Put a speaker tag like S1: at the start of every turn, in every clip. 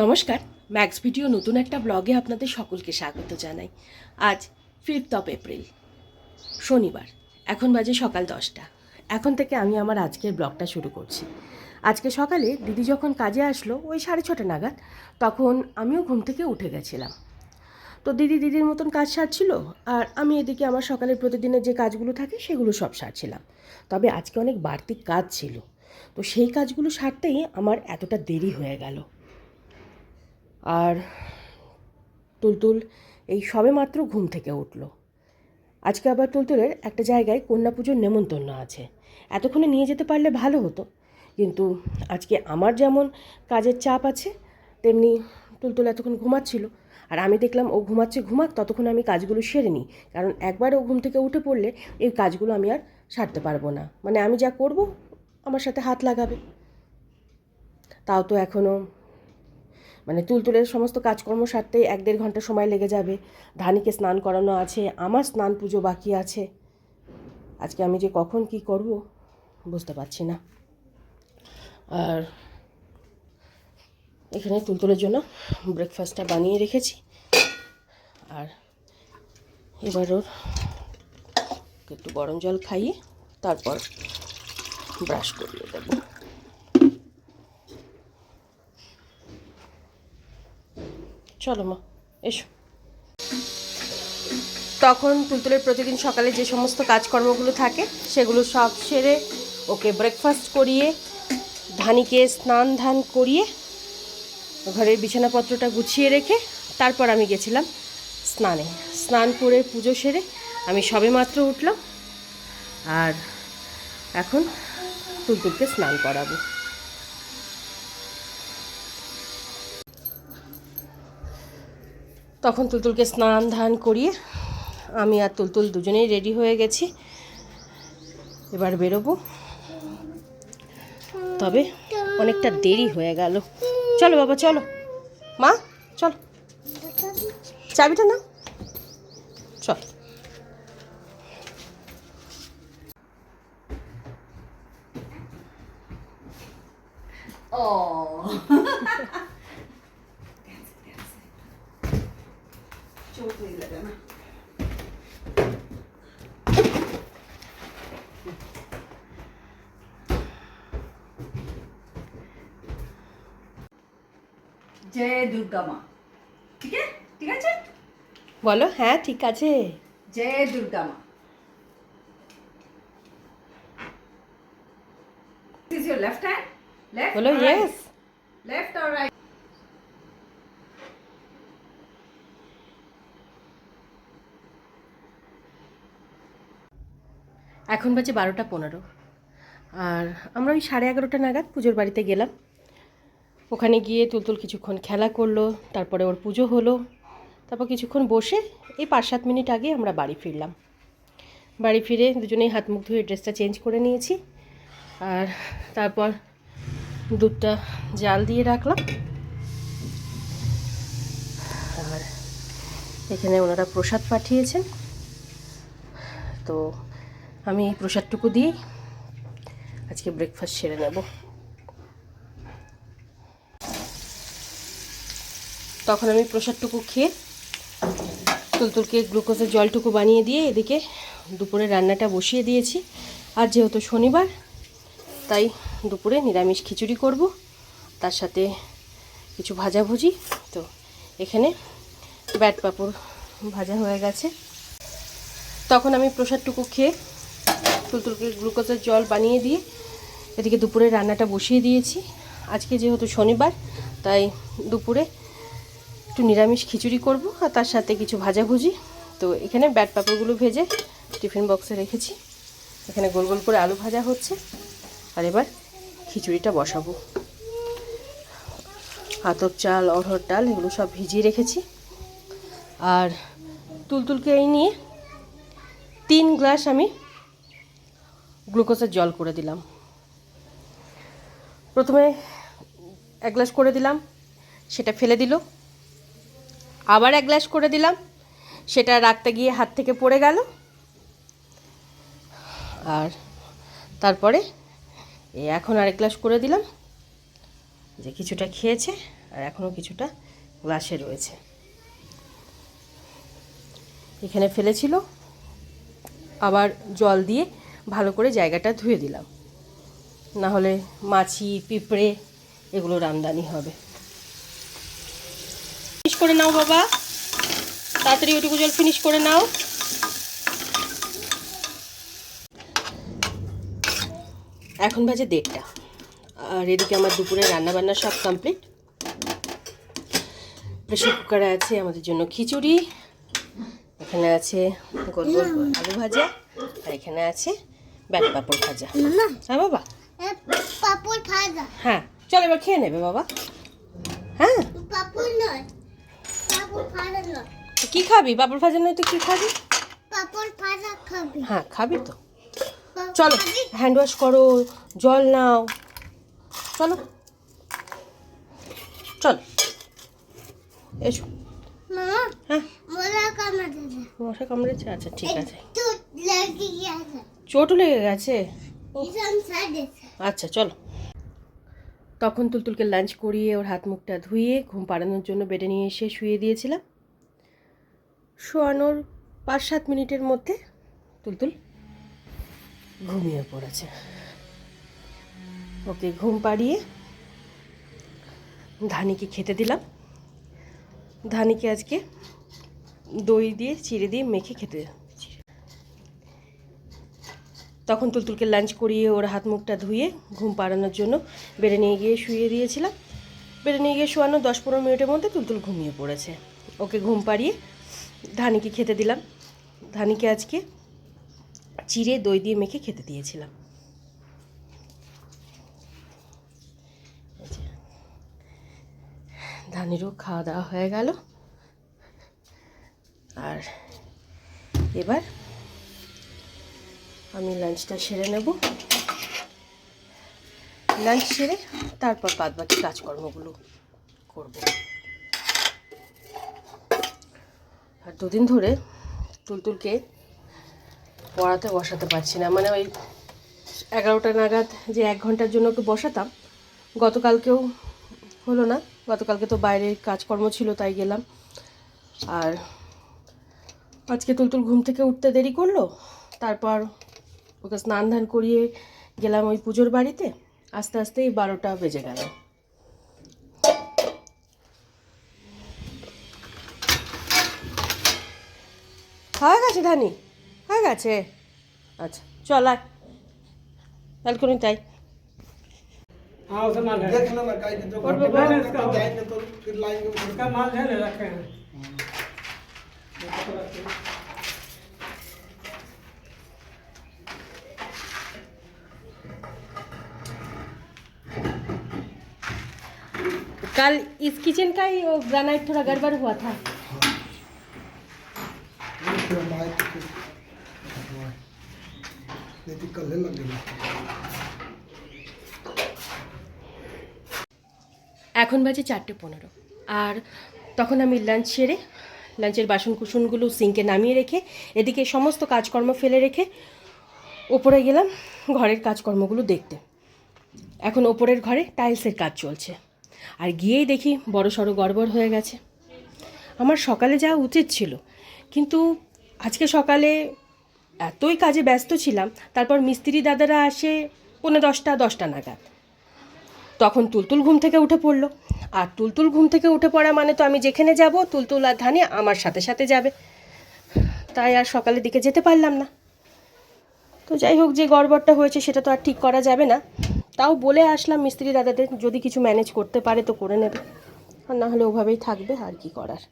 S1: নমস্কার max video নতুন একটা ব্লগে আপনাদের সকলকে স্বাগত জানাই। আজ ফিফথ অফ এপ্রিল শনিবার, এখন বাজে সকাল দশটা। এখন থেকে আমি আমার আজকের ব্লগটা শুরু করছি। আজকে সকালে দিদি যখন কাজে আসলো, ওই সাড়ে ছটা নাগাদ, তখন আমিও ঘুম থেকে উঠে গেছিলাম। তো দিদি দিদির মতন কাজ সারছিল, আর আমি এদিকে আমার সকালের প্রতিদিনের যে কাজগুলো থাকে, সেগুলো সব সারছিলাম। তবে আজকে অনেক বাড়তি কাজ ছিল। তো সেই কাজগুলো সারতেই আমার এতটা দেরি হয়ে গেল। আর তুলতুল এই সবে মাত্র ঘুম থেকে উঠল। আজকে আবার তুলতুলের একটা জায়গায় কন্যা পুজোর নেমন্তন্ন আছে। এতক্ষণে নিয়ে যেতে পারলে ভালো হতো। কিন্তু আজকে আমার যেমন কাজের চাপ আছে, তেমনি তুলতুল এতক্ষণ ঘুমাচ্ছিল। আর আমি দেখলাম ও ঘুমাচ্ছে ঘুমাক, ততক্ষণ আমি কাজগুলো সেরে নিই। কারণ একবার ও ঘুম থেকে উঠে পড়লে এই কাজগুলো আমি আর সারতে পারব না। মানে আমি যা করব, আমার সাথে হাত লাগাবে। তাও তো এখনও মানে তুলতুলের সমস্ত কাজকর্ম সারতে এক দেড় ঘণ্টা সময় লেগে যাবে। ধানিকে স্নান করানো আছে, আমার স্নান পুজো বাকি আছে। আজকে আমি যে কখন কি করব বুঝতে পারছি না। আর এখানে তুলতুলের জন্য ব্রেকফাস্টটা বানিয়ে রেখেছি। আর এবার ওর একটু গরম জল খাইয়ে তারপর ব্রাশ করিয়ে দেবো চলো মা, এসো। তখন তুলতুলের প্রতিদিন সকালে যে সমস্ত কাজকর্মগুলো থাকে, সেগুলো সব সেরে ওকে ব্রেকফাস্ট করিয়ে, ধানিকে স্নান ধান করিয়ে, ঘরের বিছানাপত্রটা গুছিয়ে রেখে, তারপর আমি গেছিলাম স্নানে। স্নান করে পুজো সেরে আমি সবে মাত্র উঠলাম, আর এখন তুলতুলকে স্নান করাবো। তখন তুলতুলকে স্নান ধান করিয়ে আমি আর তুলতুল দুজনেই রেডি হয়ে গেছি। এবার বেরোবো। তবে অনেকটা দেরি হয়ে গেল। চলো বাবা, চলো। মা, চলো। চাবিটা না
S2: জয় দুর্গা মা ঠিক আছে? ঠিক আছে?
S1: বলো হ্যাঁ ঠিক আছে।
S2: জয় দুর্গা মা is your left hand? Left
S1: Bolo,
S2: or right?
S1: yes.
S2: Left
S1: এখন বাজে বারোটা পনেরো। আর আমরা ওই সাড়ে এগারোটা নাগাদ পুজোর বাড়িতে গেলাম। ওখানে গিয়ে তুলতুল কিছুক্ষণ খেলা করল, তারপরে ওর পুজো হলো। তারপর কিছুক্ষণ বসে এই পাঁচ সাত মিনিট আগে আমরা বাড়ি ফিরলাম। বাড়ি ফিরে দুজনেই হাত মুখ ধুয়ে ড্রেসটা চেঞ্জ করে নিয়েছি। আর তারপর দুধটা জাল দিয়ে রাখলাম। আর এখানে ওনারা প্রসাদ পাঠিয়েছেন। তো আমি এই প্রসাদটুকু দিয়েই আজকে ব্রেকফাস্ট সেরে নেব। তখন আমি প্রসাদটুকু খেয়ে তুলতুলকে গ্লুকোজের জলটুকু বানিয়ে দিয়ে এদিকে দুপুরে রান্নাটা বসিয়ে দিয়েছি। আর যেহেতু শনিবার, তাই দুপুরে নিরামিষ খিচুড়ি করব। তার সাথে কিছু ভাজাভুজি। তো এখানে ব্যাট পাঁপড় ভাজা হয়ে গেছে। তখন আমি প্রসাদটুকু খেয়ে তুলতুলকে গ্লুকোজের জল বানিয়ে দিয়ে এদিকে দুপুরে রান্নাটা বসিয়ে দিয়েছি। আজকে যেহেতু শনিবার, তাই দুপুরে একটু নিরামিষ খিচুড়ি করব আর তার সাথে কিছু ভাজাভুজি। তো এখানে ব্যাট পাপড়গুলো ভেজে টিফিন বক্সে রেখেছি। এখানে গোল গোল করে আলু ভাজা হচ্ছে। আর এবার খিচুড়িটা বসাবো। আতপ চাল, অড়হর ডাল, এগুলো সব ভিজিয়ে রেখেছি। আর তুলতুলকে এই নিয়ে তিন গ্লাস আমি গ্লুকোজের জল করে দিলাম। প্রথমে এক গ্লাস করে দিলাম, সেটা ফেলে দিল। আবার এক গ্লাস করে দিলাম। সেটা রাখতে গিয়ে হাত থেকে পড়ে গেল। আর তারপরে এখন আরেক গ্লাস করে দিলাম। যে কিছুটা খেয়েছে আর এখনও কিছুটা গ্লাসে রয়েছে। এখানে ফেলেছিল। আবার জল দিয়ে ভালো করে জায়গাটা ধুয়ে দিলাম। না হলে মাছি, পিঁপড়ে এগুলোর আমদানি হবে। ফিনিশ করে নাও বাবা। তাড়াতাড়ি ওটুকু জল ফিনিশ করে নাও। এখন বাজে দেড়টা। আর এদিকে আমার দুপুরে রান্না বান্না সব কমপ্লিট প্রেশার কুকারে আছে আমাদের জন্য খিচুড়ি। এখানে আছে গোল গোল আলু ভাজা আর এখানে আছে ব্যাট পাপড় ভাজা। হ্যাঁ বাবা?
S3: পাপড় ভাজা।
S1: হ্যাঁ চল এবার খেয়ে নেবে বাবা। হ্যাঁ?
S3: পাপড় নয়।
S1: কী খাবি? পাপড় ভাজা নয় তো কী খাবি?
S3: পাপড় ভাজা খাবি।
S1: হ্যাঁ খাবি তো। চলো? হ্যান্ড ওয়াশ করো জল নাও। চলো। চল। এসো। হ্যাঁ। মশা কামড়েছে আচ্ছা ঠিক আছে।
S3: একটু লেগে গেছে।
S1: আচ্ছা চলো। তখন তুলতুলকে লাঞ্চ করিয়ে ওর হাত মুখটা ধুয়ে ঘুম পাড়ানোর জন্য বেডে নিয়ে এসে শুয়ে দিয়েছিলাম। শোয়ানোর পাঁচ সাত মিনিটের মধ্যে তুলতুল ঘুমিয়ে পড়েছে। ওকে ঘুম পাড়িয়ে ধানিকে খেতে দিলাম। ধানিকে আজকে দই দিয়ে, চিড়ে দিয়ে মেখে খেতে তখন তুলতুলকে লাঞ্চ করিয়ে ওর হাত মুখটা ধুয়ে ঘুম পাড়ানোর জন্য বেড়ে নিয়ে গিয়ে শুয়ে দিয়েছিলাম। বেড়ে নিয়ে গিয়ে শোয়ানো দশ পনেরো মিনিটের মধ্যে তুলতুল ঘুমিয়ে পড়েছে। ওকে ঘুম পাড়িয়ে ধানিকে খেতে দিলাম। ধানিকে আজকে চিড়ে দই দিয়ে মেখে খেতে দিয়েছিলাম। ধানেরও খাওয়া দাওয়া হয়ে গেল। আর এবার আমি লাঞ্চটা সেরে নেব। লাঞ্চ সেরে তারপর বাদ বাকি কাজকর্মগুলো করব। আর দুদিন ধরে তুলতুলকে পড়াতে বসাতে পারছি না। মানে ওই এগারোটা নাগাদ যে এক ঘণ্টার জন্য ওকে বসাতাম, গতকালকেও হলো না। গতকালকে তো বাইরে কাজকর্ম ছিল, তাই গেলাম। আর আজকে তুলতুল ঘুম থেকে উঠতে দেরি করল, তারপর ওকে স্নান ধান করিয়ে গেলাম ওই পুজোর বাড়িতে আস্তে আস্তেই বারোটা বেজে গেল হয়ে গেছে ধানি হয়ে গেছে আচ্ছা চল আয় ব্যালকনি তাই
S4: हाँ उसे माल है
S5: देख
S1: कल इस किचन का ही वो ग्रेनाइट थोड़ा गड़बड़ हुआ था
S5: फिर हम आए तो फिर हटवाए। नहीं तो कल लग गया
S1: এখন বাজে চারটে পনেরো আর তখন আমি লাঞ্চ সেরে লাঞ্চের বাসন কুসনগুলো সিঙ্কে নামিয়ে রেখে এদিকে সমস্ত কাজকর্ম ফেলে রেখে ওপরে গেলাম ঘরের কাজকর্মগুলো দেখতে এখন ওপরের ঘরে টাইলসের কাজ চলছে আর গিয়েই দেখি বড় সড়ো গড়বড় হয়ে গেছে। আমার সকালে যাওয়া উচিত ছিল, কিন্তু আজকে সকালে এতই কাজে ব্যস্ত ছিলাম, তারপর মিস্ত্রি দাদারা আসে পৌনে দশটা দশটা নাগাদ। তখন তুলতুল ঘুম থেকে উঠে পড়ল। আর তুলতুল ঘুম থেকে উঠে পড়া মানে তো আমি যেখানে যাব, তুলতুল আর ধানি আমার সাথে সাথে যাবে। তাই আর সকালের দিকে যেতে পারলাম না। তো যাই হোক, যে গড়বড়টা হয়েছে সেটা তো আর ঠিক করা যাবে না। তাও বলে আসলাম মিস্ত্রি দাদাদের, যদি কিছু ম্যানেজ করতে পারে তো করে নেবে। আর না হলে ওভাবেই থাকবে, আর কি করার।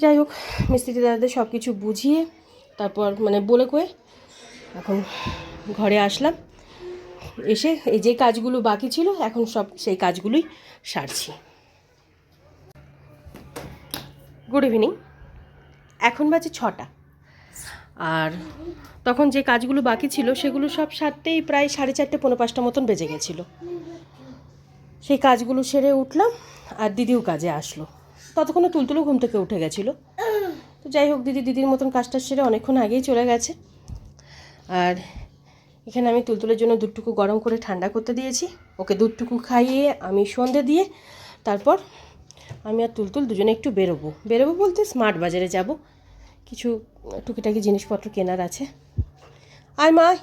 S1: যাই হোক, মিস্ত্রি দাদাদের সব কিছু বুঝিয়ে তারপর মানে বলে কয়ে এখন ঘরে আসলাম। এসে এই যে কাজগুলো বাকি ছিল, এখন সব সেই কাজগুলোই সারছি। গুড ইভিনিং এখন বাজে ছটা। আর তখন যে কাজগুলো বাকি ছিল, সেগুলো সব সারতেই প্রায় সাড়ে চারটে পনেরো পাঁচটা মতন বেজে গেছিল। সেই কাজগুলো সেরে উঠলাম আর দিদিও কাজে আসলো। ততক্ষণে তুলতুলো ঘুম থেকে উঠে গেছিল। তো যাই হোক, দিদি দিদির মতন কাজটা সেরে অনেকক্ষণ আগেই চলে গেছে। আর এখানে আমি তুলতুলের জন্য দুধটুকু গরম করে ঠান্ডা করতে দিয়েছি। ওকে দুধটুকু খাইয়ে আমি সন্ধে দিয়ে তারপর আমি আর তুলতুল দুজনে একটু বেরোবো। বেরোবো বলতে স্মার্ট বাজারে যাব। কিছু টুকিটাকি জিনিসপত্র কেনার আছে। আয় মা।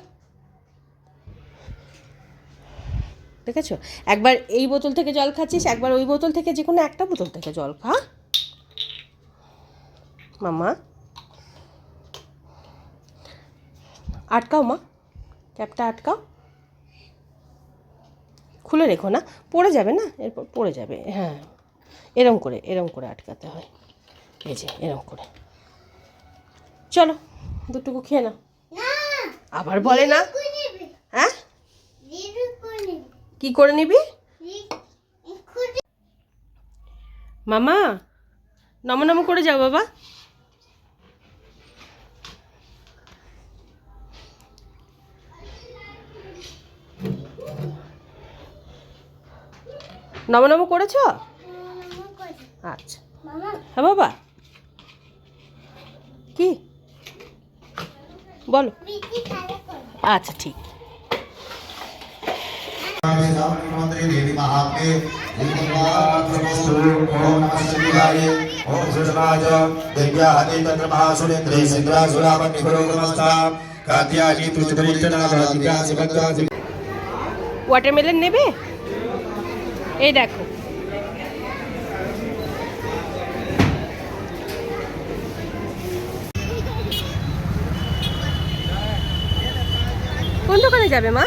S1: দেখেছ? একবার এই বোতল থেকে জল খাচ্ছিস, একবার ওই বোতল থেকে যে কোনো একটা বোতল থেকে জল খা। মামা। আটকাও মা। ক্যাপটা আটকাও। খুলে রেখো না। পড়ে যাবে না? এরপর পড়ে যাবে। হ্যাঁ। এরম করে এরম করে আটকাতে হয়। এই যে, এরম করে। চলো দুটুকু খেয়ে নাও।
S3: না
S1: আবার বলে না? হ্যাঁ? কি করে নিবি? মামা নম নম করে যাও বাবা। নম নম করেছ। আচ্ছা। হ্যাঁ বাবা। কি? বলো। আচ্ছা ঠিক। ওয়াটারমেলন নেবে? এই দেখো। দোকানে যাবে মা?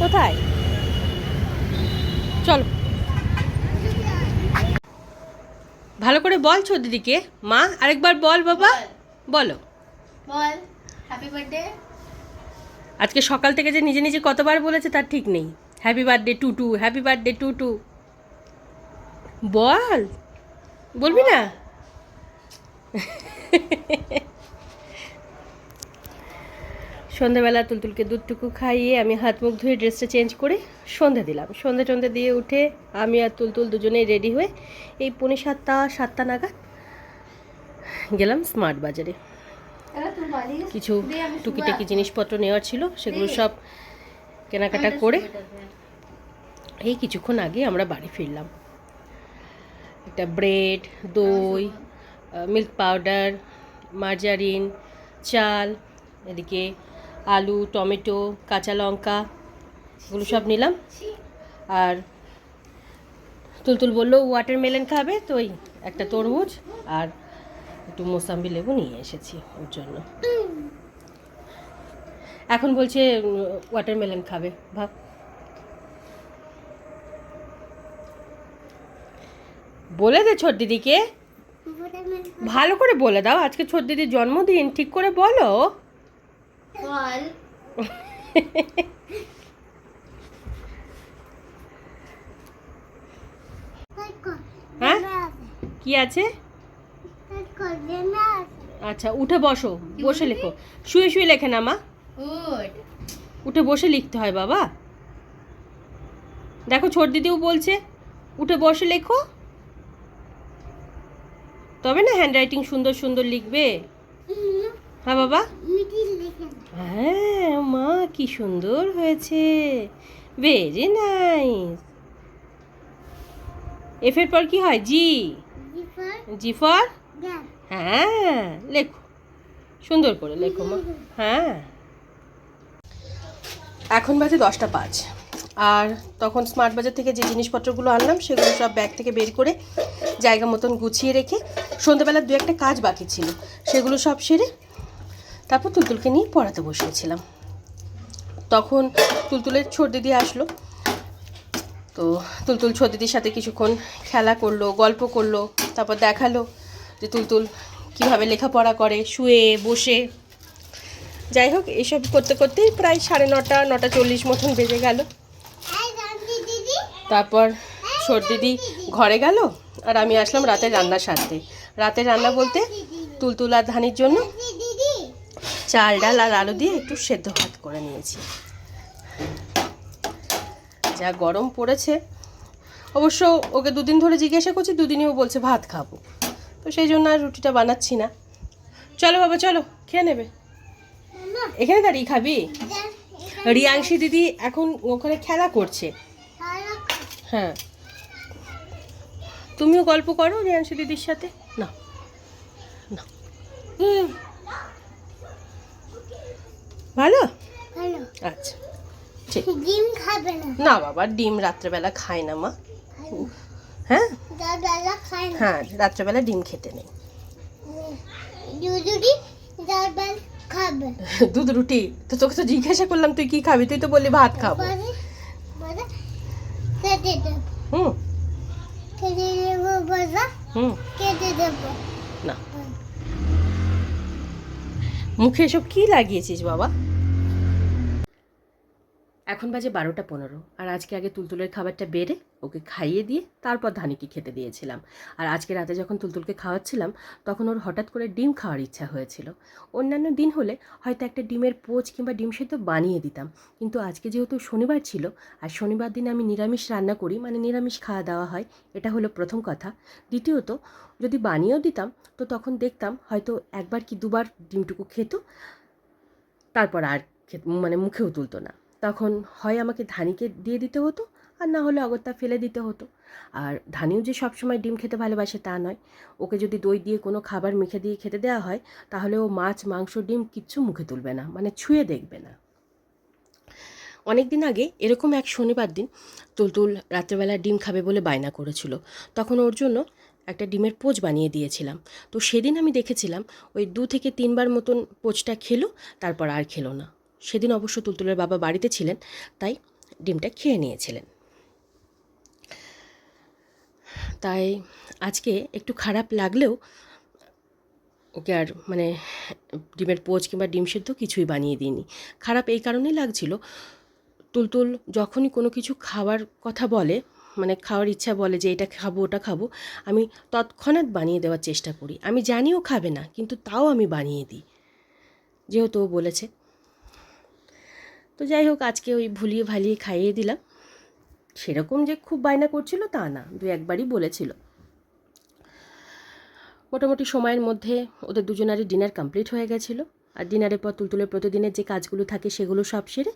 S1: কোথায়? চলো। ভালো করে বল দিদিকে মা আরেকবার বল বাবা। বলো।
S3: বল। হ্যাপি বার্থডে
S1: আজকে সকাল থেকে যে নিজে নিজে কতবার বলেছে তার ঠিক নেই। Happy birthday to to happy birthday to to বল। বলবি না? সন্ধ্যাবেলা তুলতুলকে দুধটুকু খাইয়ে আমি হাত মুখ ধুয়ে ড্রেসটা চেঞ্জ করে সন্ধে দিলাম। সন্ধে টন্ধে দিয়ে উঠে আমি আর তুলতুল দুজনেই রেডি হয়ে এই পৌনে সাতটা সাতটা নাগাদ গেলাম স্মার্ট বাজারে। কিছু টুকিটাকি জিনিসপত্র নেওয়ার ছিল সেগুলো সব কেনাকাটা করে এই কিছুক্ষণ আগে আমরা বাড়ি ফিরলাম। একটা ব্রেড দই মিল্ক পাউডার মার্জারিন চাল এদিকে আলু টমেটো কাঁচা লঙ্কা এগুলো সব নিলাম। আর তুলতুল বলল ওয়াটারমেলন খাবে? তো ওই একটা তরমুজ আর একটু মোসাম্বি লেবু নিয়ে এসেছি ওর জন্য। এখন বলছে ওয়াটারমেলন খাবে ভাব। বলে দে ছোট দিদিকে। ভালো করে বলে দাও আজকে ছোট দিদির জন্মদিন ঠিক করে বলো।
S3: বল।
S1: হ্যাঁ? কি আছে? আচ্ছা উঠে বসো বসে লেখো। শুয়ে শুয়ে লেখে না মা। উঠে। বসে লিখতে হয় বাবা। দেখো ছোট দিদিও বলছে উঠে বসে লেখো। তবে না হ্যান্ডরাইটিং সুন্দর সুন্দর লিখবে। হ্যাঁ বাবা? হ্যাঁ মা কি সুন্দর হয়েছে। ভেরি নাইস এফের পর কি হয়? জি জি ফর হ্যাঁ লেখো। সুন্দর করে লেখো মা। হ্যাঁ। এখন বাজে দশটা পাঁচ। আর তখন স্মার্ট বাজার থেকে যে জিনিসপত্রগুলো আনলাম সেগুলো সব ব্যাগ থেকে বের করে জায়গা মতন গুছিয়ে রেখে সন্ধ্যাবেলা দু একটা কাজ বাকি ছিল সেগুলো সব সেরে তারপর তুলতুলকে নিয়ে পড়াতে বসিয়েছিলাম। তখন তুলতুলের ছোট দিদি আসলো। তো তুলতুল ছোট দিদির সাথে কিছুক্ষণ খেলা করল, গল্প করল, তারপর দেখাল যে তুলতুল কীভাবে লেখাপড়া করে, শুয়ে, বসে। যাই হোক এইসব করতে করতেই প্রায় সাড়ে নটা নটা চল্লিশ মতন বেজে গেল। তারপর ছোট দিদি ঘরে গেল আর আমি আসলাম রাতে রান্না সারতে। রাতে রান্না বলতে তুলতুল আর ধানির জন্য চাল ডাল আর আলু দিয়ে একটু সেদ্ধ ভাত করে নিয়েছি। যা গরম পড়েছে। অবশ্য ওকে দুদিন ধরে জিজ্ঞাসা করছি দুদিনই ও বলছে ভাত খাব। তো সেই জন্য আর রুটিটা বানাচ্ছি না। চলো বাবা চলো খেয়ে নেবে। এখানে দাঁড়িয়ে খাবি?
S3: এটা
S1: রিয়াংশী দিদি এখন ওখানে খেলা করছে। হ্যাঁ। তুমিও গল্প করো রিয়াংশী দিদির সাথে। না। না। হুম। ভালো? আচ্ছা ঠিক।
S3: ডিম খাবে না।
S1: না বাবা ডিম রাত্রেবেলা খায় না মা। হ্যাঁ? হ্যাঁ রাত্রেবেলা ডিম খেতে নেই। দুধ রুটি তো তোকে তো জিজ্ঞাসা করলাম তুই কি খাবি? তুই তো বললি ভাত খাব। হুম।
S3: কেটে দেবো বাজা
S1: হুম
S3: কেটে দেবো
S1: না মুখে এসব কি লাগিয়েছিস বাবা? এখন বাজে বারোটা পনেরো, আর আজকে আগে তুলতুলের খাবারটা বেড়ে ওকে খাইয়ে দিয়ে তারপর ধানিকে খেতে দিয়েছিলাম। আর আজকে রাতে যখন তুলতুলকে খাওয়াচ্ছিলাম, তখন ওর হঠাৎ করে ডিম খাওয়ার ইচ্ছা হয়েছিল। অন্যান্য দিন হলে হয়তো একটা ডিমের পোচ কিংবা ডিম সেদ্ধ বানিয়ে দিতাম। কিন্তু আজকে যেহেতু শনিবার ছিল, আর শনিবার দিনে আমি নিরামিষ রান্না করি মানে নিরামিষ খাওয়া দাওয়া হয়, এটা হলো প্রথম কথা। দ্বিতীয়ত, যদি বানিয়েও দিতাম, তো তখন দেখতাম হয়তো একবার কি দুবার ডিমটুকু খেত, তারপর আর মানে মুখেও তুলতো না। তখন হয় আমাকে ধানিকে দিয়ে দিতে হতো আর না হলে অগত্যা ফেলে দিতে হতো। আর ধানিও যে সবসময় ডিম খেতে ভালোবাসে তা নয়। ওকে যদি দই দিয়ে কোনো খাবার মেখে দিয়ে খেতে দেওয়া হয়, তাহলে ও মাছ, মাংস, ডিম কিচ্ছু মুখে তুলবে না মানে ছুঁয়ে দেখবে না। অনেক দিন আগে এরকম এক শনিবার দিন তুলতুল রাত্রেবেলা ডিম খাবে বলে বায়না করেছিল। তখন ওর জন্য একটা ডিমের পোচ বানিয়ে দিয়েছিলাম। তো সেদিন আমি দেখেছিলাম ওই দু থেকে তিনবার মতন পোচটা খেলো, তারপর আর খেলো না। সেদিন অবশ্য তুলতুলের বাবা বাড়িতে ছিলেন, তাই ডিমটা খেয়ে নিয়েছিলেন। তাই আজকে একটু খারাপ লাগলেও ওকে আর মানে ডিমের পোচ কিংবা ডিম সেদ্ধ কিছুই বানিয়ে দিইনি। খারাপ এই কারণেই লাগছিল। তুলতুল যখনই কোনো কিছু খাওয়ার কথা বলে মানে খাওয়ার ইচ্ছা বলে যে এটা খাব, ওটা খাব, আমি তৎক্ষণাৎ বানিয়ে দেওয়ার চেষ্টা করি। আমি জানিও খাবে না, কিন্তু তাও আমি বানিয়ে দিই। যেহেতু ও বলেছে তো যাই হোক, আজকে ওই ভুলিয়ে ভালিয়ে খাইয়ে দিলাম। সেরকম যে খুব বায়না করছিল তা না, দু একবারই বলেছিল। মোটামুটি সময়ের মধ্যে ওদের দুজনারই ডিনার কমপ্লিট হয়ে গেছিল। আর ডিনারের পর তুলতুলের প্রতিদিনের যে কাজগুলো থাকে সেগুলো সব সেরে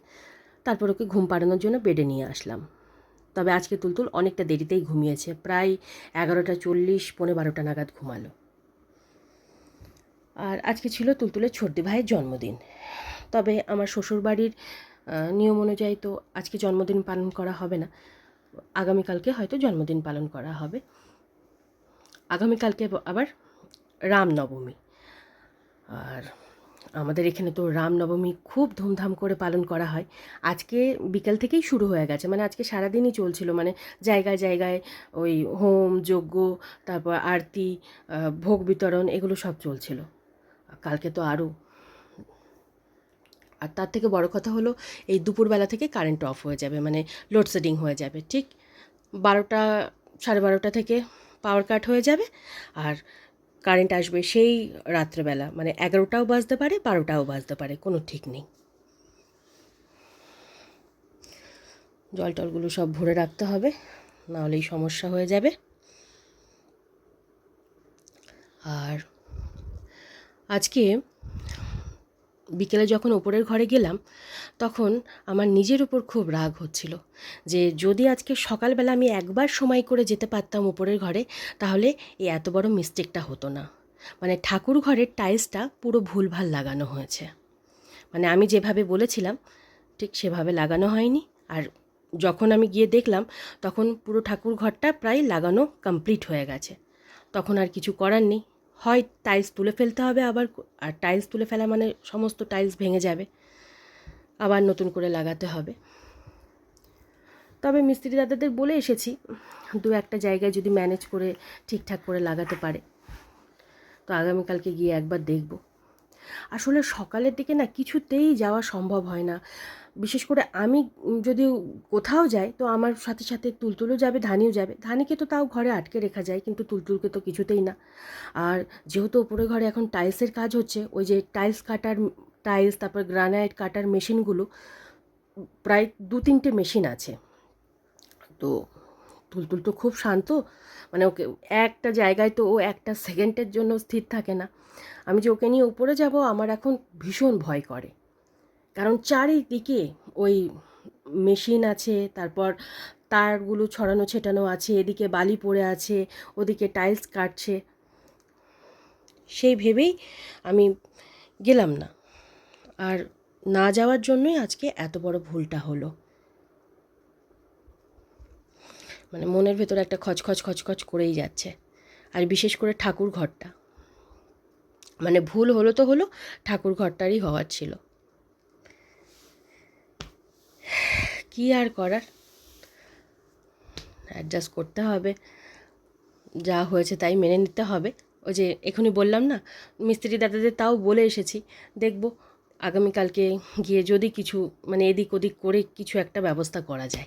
S1: তারপর ওকে ঘুম পাড়ানোর জন্য বেডে নিয়ে আসলাম। তবে আজকে তুলতুল অনেকটা দেরিতেই ঘুমিয়েছে, প্রায় এগারোটা চল্লিশ, পৌনে বারোটা নাগাদ ঘুমালো। আর আজকে ছিল তুলতুলের ছোটদি ভাইয়ের জন্মদিন। তবে আমার শ্বশুরবাড়ির নিয়ম অনুযায়ী তো আজকে জন্মদিন পালন করা হবে না। আগামীকালকে হয়তো জন্মদিন পালন করা হবে। আগামীকালকে আবার রামনবমী। আর আমাদের এখানে তো রামনবমী খুব ধুমধাম করে পালন করা হয়। আজকে বিকেল থেকেই শুরু হয়ে গেছে মানে আজকে সারাদিনই চলছিল মানে জায়গায় জায়গায় ওই হোম, যজ্ঞ, তারপর আরতি ভোগ বিতরণ, এগুলো সব চলছিল। কালকে তো আরও আর তার থেকে বড় কথা হলো, এই দুপুরবেলা থেকে কারেন্ট অফ হয়ে যাবে মানে লোডশেডিং হয়ে যাবে, ঠিক? বারোটা, সাড়ে বারোটা থেকে পাওয়ার কাট হয়ে যাবে আর কারেন্ট আসবে সেই রাত্রেবেলা মানে এগারোটাও বাজতে পারে, বারোটাও বাজতে পারে, কোনো ঠিক নেই। জল টলগুলো সব ভরে রাখতে হবে নাহলেই সমস্যা হয়ে যাবে। আর আজকে বিকেলে যখন ওপরের ঘরে গেলাম, তখন আমার নিজের উপর খুব রাগ হচ্ছিল যে যদি আজকে সকালবেলা আমি একবার সময় করে যেতে পারতাম উপরের ঘরে, তাহলে এই এত বড় মিস্টেকটা হতো না। মানে ঠাকুর ঘরের টাইলসটা পুরো ভুলভাল লাগানো হয়েছে। মানে আমি যেভাবে বলেছিলাম, ঠিক সেভাবে লাগানো হয়নি। আর যখন আমি গিয়ে দেখলাম, তখন পুরো ঠাকুর ঘরটা প্রায় লাগানো কমপ্লিট হয়ে গেছে। তখন আর কিছু করার নেই। হয় টাইলস তুলে ফেলতে হবে আবার আর টাইলস তুলে ফেলা মানে সমস্ত টাইলস ভেঙে যাবে। আবার নতুন করে লাগাতে হবে। তবে মিস্ত্রি দাদাদের বলে এসেছি, দু একটা জায়গায় যদি ম্যানেজ করে ঠিকঠাক করে লাগাতে পারে। তো আগামীকালকে গিয়ে একবার দেখব। আসলে সকালের দিকে না কিছুতেই যাওয়া সম্ভব হয় না। বিশেষ করে আমি যদি কোথাও যাই তো আমার সাথে সাথে তুলতুলও যাবে, ধানিও যাবে। ধানিকে তো তাও ঘরে আটকে রেখা যায় কিন্তু তুলতুলকে তো কিছুতেই না। আর যেহেতু ওপরে ঘরে এখন টাইলসের কাজ হচ্ছে, ওই যে টাইলস কাটার, টাইলস তারপর গ্রানাইট কাটার মেশিনগুলো, প্রায় দু তিনটে মেশিন আছে। তো তুলতুল তো খুব শান্ত। মানে ওকে একটা জায়গায় তো ও একটা সেকেন্ডের জন্য স্থির থাকে না। আমি যে ওকে নিয়ে উপরে যাব, আমার এখন ভীষণ ভয় করে। কারণ চারিদিকে ওই মেশিন আছে, তারপর তারগুলো ছড়ানো ছেটানো আছে, এদিকে বালি পড়ে আছে, ওদিকে টাইলস কাটছে। সেই ভেবেই আমি গেলাম না। আর না যাওয়ার জন্যই আজকে এত বড় ভুলটা হলো। মানে মনের ভেতরে একটা খচখচ খচখচ করেই যাচ্ছে। আর বিশেষ করে ঠাকুর ঘরটা। মানে ভুল হলো তো হলো, ঠাকুর ঘরটারই হওয়ার ছিল। কি আর করার? অ্যাডজাস্ট করতে হবে। যা হয়েছে তাই মেনে নিতে হবে। ওই যে এখনই বললাম না, মিস্ত্রি দাদাদের তাও বলে এসেছি। দেখব আগামীকালকে গিয়ে যদি কিছু মানে এদিক ওদিক করে কিছু একটা ব্যবস্থা করা যায়।